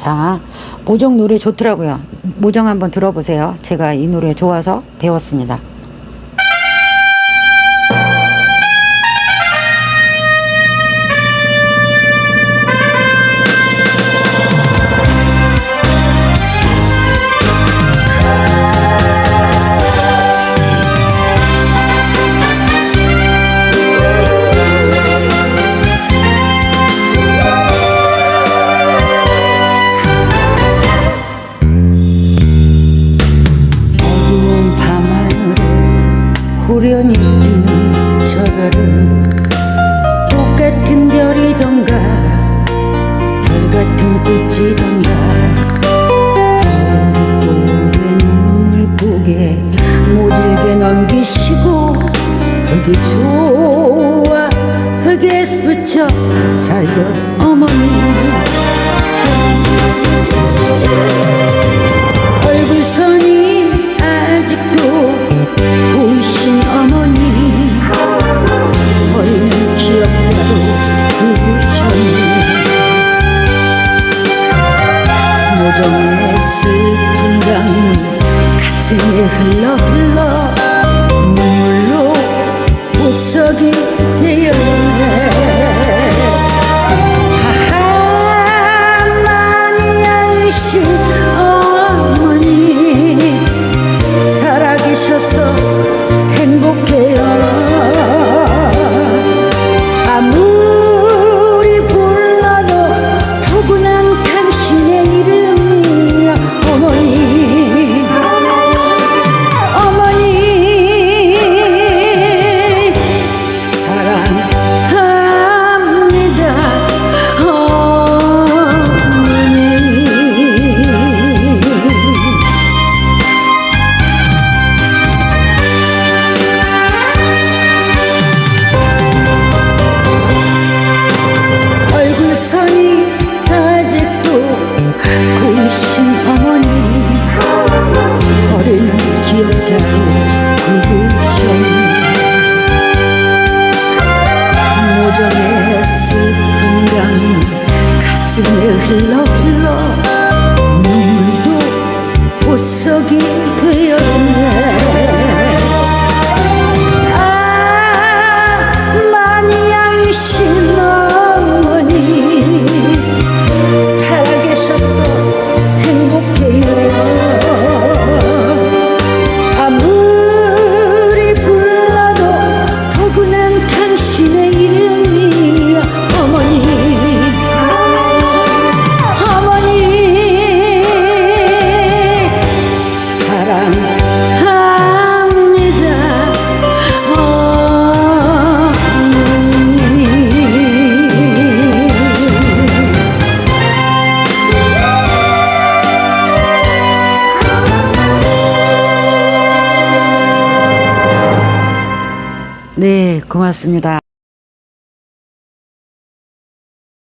자, 모정 노래 좋더라고요. 모정 한번 들어보세요. 제가 이 노래 좋아서 배웠습니다. 후련히 뜨는 저 별은 똑같은 별이던가 별 같은 꽃이던가. 어리고개 눈물 고개 모질게 넘기시고 흙이 좋아 흙에 스쳐 살려 어머니 가슴 흘러 흘러 눈물도 보석이 되었네 네, 고맙습니다.